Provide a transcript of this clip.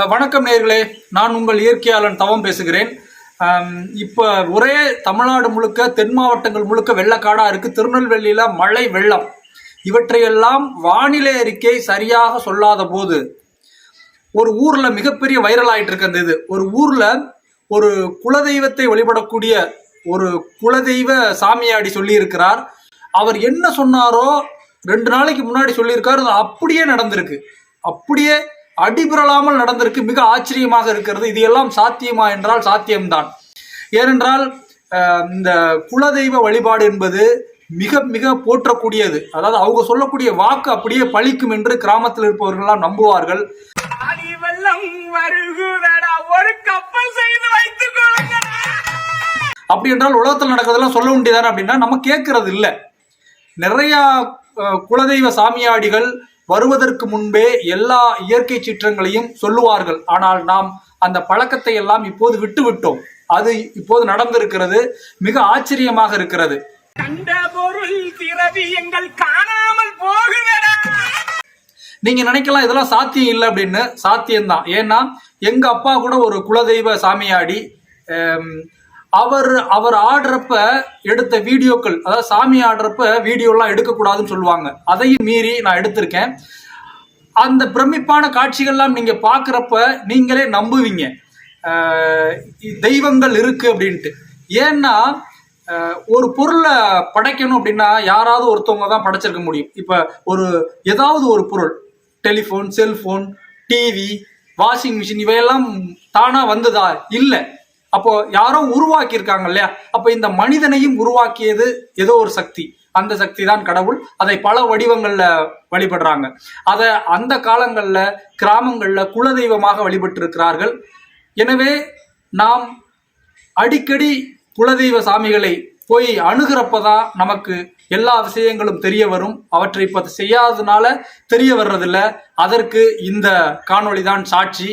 வணக்கம் நேர்களே. நான் உங்கள் இயற்கையாளன் தவம் பேசுகிறேன். இப்போ ஒரே தமிழ்நாடு முழுக்க தென் மாவட்டங்கள் முழுக்க வெள்ளக்காடாக இருக்குது திருநெல்வேலியில் மழை வெள்ளம். இவற்றையெல்லாம் வானிலை அறிக்கை சரியாக சொல்லாத போது ஒரு ஊரில் மிகப்பெரிய வைரல் ஆகிட்டு இருக்கு அந்த இது. ஒரு ஊரில் ஒரு குலதெய்வத்தை வழிபடக்கூடிய ஒரு குலதெய்வ சாமியாடி சொல்லியிருக்கிறார். அவர் என்ன சொன்னாரோ ரெண்டு நாளைக்கு முன்னாடி சொல்லியிருக்காரு. அது அப்படியே நடந்திருக்கு. அப்படியே அடிபிரலாமல் நடந்திருக்கு மிக ஆச்சரியமாக இருக்கிறது. இது எல்லாம் சாத்தியமா என்றால் சாத்தியம்தான். ஏனென்றால் இந்த குலதெய்வ வழிபாடு என்பது மிக மிக போற்றக்கூடியது. அதாவது அவங்க சொல்லக்கூடிய வாக்கு அப்படியே பலிக்கும் என்று கிராமத்தில் இருப்பவர்கள்லாம் நம்புவார்கள். அப்படி என்றால் உலகத்தில் நடக்கிறதெல்லாம் சொல்ல வேண்டியதானே அப்படின்னா நம்ம கேட்கறது இல்லை நிறைய குலதெய்வ சாமியாடிகள் வருவதற்கு முன்பே எல்லா இயற்கை சீற்றங்களையும் சொல்லுவார்கள். ஆனால் நாம் அந்த பழக்கத்தை எல்லாம் இப்போது விட்டு விட்டோம் அது இப்போது நடந்திருக்கிறது. மிக ஆச்சரியமாக இருக்கிறது. கண்ட பொருள் திரவியங்கள் காணாமல் போகுதடா. நீங்க நினைக்கலாம் இதெல்லாம் சாத்தியம் இல்லை அப்படின்னு. சாத்தியம்தான். ஏன்னா எங்க அப்பா கூட ஒரு குலதெய்வ சாமியாடி அவர் அவர் ஆடுறப்ப எடுத்த வீடியோக்கள் அதாவது சாமி ஆடுறப்ப வீடியோலாம் எடுக்கக்கூடாதுன்னு சொல்லுவாங்க. அதையும் மீறி நான் எடுத்திருக்கேன். அந்த பிரமிப்பான காட்சிகள்லாம் நீங்கள் பார்க்குறப்ப நீங்களே நம்புவீங்க. தெய்வங்கள் இருக்கு அப்படின்ட்டு. ஏன்னா ஒரு பொருளை படைக்கணும் அப்படின்னா யாராவது ஒருத்தவங்க தான் படைச்சிருக்க முடியும். இப்போ ஒரு ஏதாவது ஒரு பொருள் telephone cellphone TV washing machine இவையெல்லாம் தானாக வந்ததா? இல்லை. அப்போ யாரோ உருவாக்கி இருக்காங்க இல்லையா? அப்போ இந்த மனிதனையும் உருவாக்கியது ஏதோ ஒரு சக்தி. அந்த சக்தி தான் கடவுள். அதை பல வடிவங்கள்ல வழிபடுறாங்க. அதை அந்த காலங்கள்ல கிராமங்கள்ல குலதெய்வமாக வழிபட்டிருக்கிறார்கள். எனவே நாம் அடிக்கடி குலதெய்வ சாமிகளை போய் அணுகிறப்ப தான் நமக்கு எல்லா விஷயங்களும் தெரிய வரும். அவற்றை இப்போ செய்யாததுனால தெரிய வர்றதில்ல. அதற்கு இந்த காணொளி தான் சாட்சி.